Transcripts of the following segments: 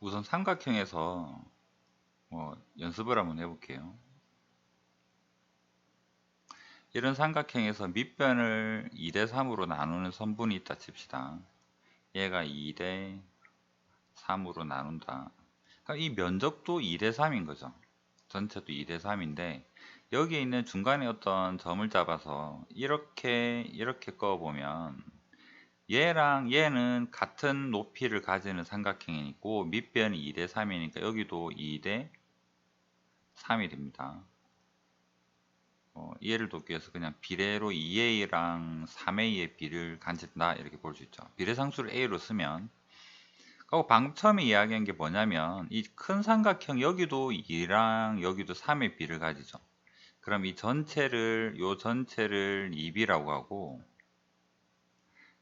우선 삼각형에서 뭐 연습을 한번 해볼게요. 이런 삼각형에서 밑변을 2대 3으로 나누는 선분이 있다 칩시다. 얘가 2대 3으로 나눈다. 그러니까 이 면적도 2대 3인 거죠. 전체도 2대 3인데 여기에 있는 중간에 어떤 점을 잡아서 이렇게 이렇게 꺼보면 얘랑 얘는 같은 높이를 가지는 삼각형이고 밑변이 2대 3이니까 여기도 2대 3이 됩니다. 어, 이해를 돕기 위해서 그냥 비례로 2a랑 3a의 비를 간짓다 이렇게 볼 수 있죠. 비례상수를 a로 쓰면 그리고 방금 처음에 이야기한 게 뭐냐면 이 큰 삼각형 여기도 2랑 여기도 3의 비를 가지죠. 그럼 이 전체를 요 전체를 2b라고 하고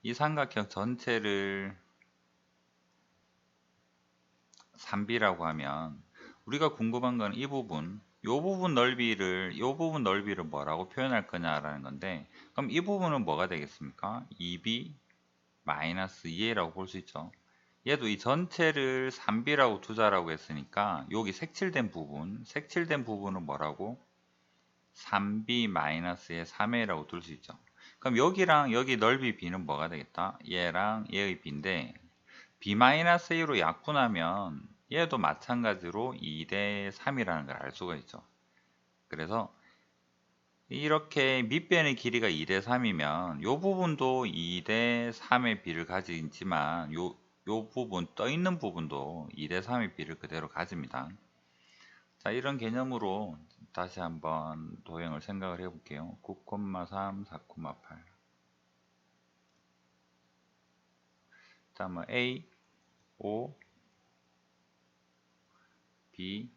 이 삼각형 전체를 3b라고 하면 우리가 궁금한 건 이 부분 요 부분 넓이를 요 부분 넓이를 뭐라고 표현할 거냐라는 건데 그럼 이 부분은 뭐가 되겠습니까? 2b 마이너스 2a라고 볼 수 있죠. 얘도 이 전체를 3b라고 두자라고 했으니까 여기 색칠된 부분 색칠된 부분은 뭐라고? 3b 마이너스의 3a라고 둘 수 있죠. 그럼 여기랑 여기 넓이 b는 뭐가 되겠다? 얘랑 얘의 b인데 b-a로 약분하면 얘도 마찬가지로 2대 3이라는 걸 알 수가 있죠. 그래서 이렇게 밑변의 길이가 2대 3이면 이 부분도 2대 3의 비를 가지지만 요, 요 부분 떠 있는 부분도 2대 3의 비를 그대로 가집니다. 자 이런 개념으로 다시 한번 도형을 생각을 해 볼게요. 9,3, 4,8 자, 뭐 A, O, B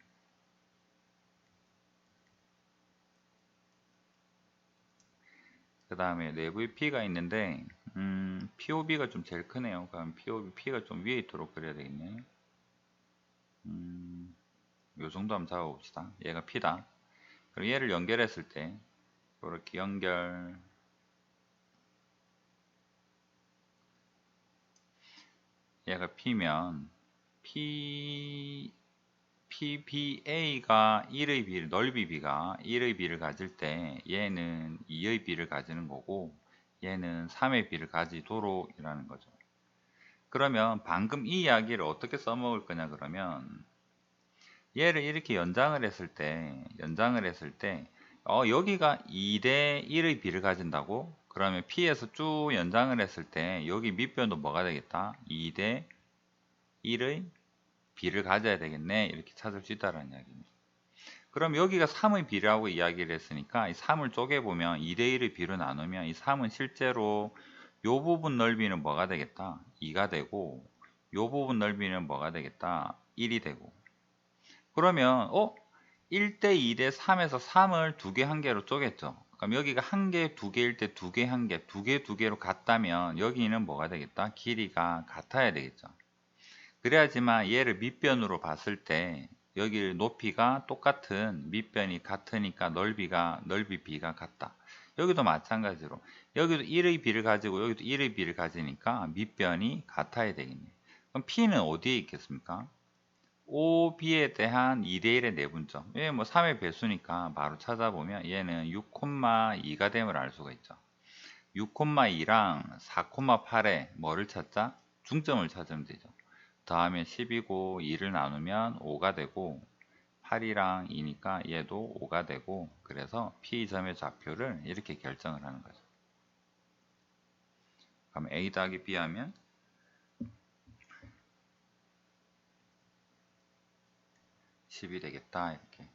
그 다음에 내부에 P가 있는데 음, POB가 좀 제일 크네요. 그럼 POB, P가 좀 위에 있도록 그려야 되겠네. 음, 요 정도 한번 잡아봅시다. 얘가 P다. 그리고 얘를 연결했을 때 이렇게 연결 얘가 P면 P PBA가 1의 비를 넓이 B가 1의 비를 가질 때 얘는 2의 비를 가지는 거고 얘는 3의 비를 가지도록 이라는 거죠. 그러면 방금 이 이야기를 어떻게 써먹을 거냐 그러면 얘를 이렇게 연장을 했을 때 연장을 했을 때 어, 여기가 2대 1의 비를 가진다고 그러면 P에서 쭉 연장을 했을 때 여기 밑변도 뭐가 되겠다 2대 1의 B를 가져야 되겠네 이렇게 찾을 수 있다는 이야기입니다. 그럼 여기가 3의 B라고 이야기를 했으니까 이 3을 쪼개보면 2대 1의 B로 나누면 이 3은 실제로 이 부분 넓이는 뭐가 되겠다? 2가 되고 이 부분 넓이는 뭐가 되겠다? 1이 되고 그러면 어? 1대 2대 3에서 3을 두 개 한 개로 쪼갰죠. 그럼 여기가 한 개, 두 개일 때 두 개, 한 개, 두 개, 두 개로 같다면 여기는 뭐가 되겠다? 길이가 같아야 되겠죠. 그래야지만 얘를 밑변으로 봤을 때 여기 높이가 똑같은 밑변이 같으니까 넓이가 넓이 b가 같다. 여기도 마찬가지로 여기도 1의 b를 가지고 여기도 1의 b를 가지니까 밑변이 같아야 되겠네. 그럼 p는 어디에 있겠습니까? OB에 대한 2대1의 내분점. 얘 뭐 3의 배수니까 바로 찾아보면 얘는 6,2가 됨을 알 수가 있죠. 6,2랑 4,8에 뭐를 찾자? 중점을 찾으면 되죠. 더하면 10이고 2를 나누면 5가 되고 8이랑 2니까 얘도 5가 되고 그래서 P점의 좌표를 이렇게 결정을 하는 거죠. 그럼 A 더하기 B 하면 10이 되겠다 이렇게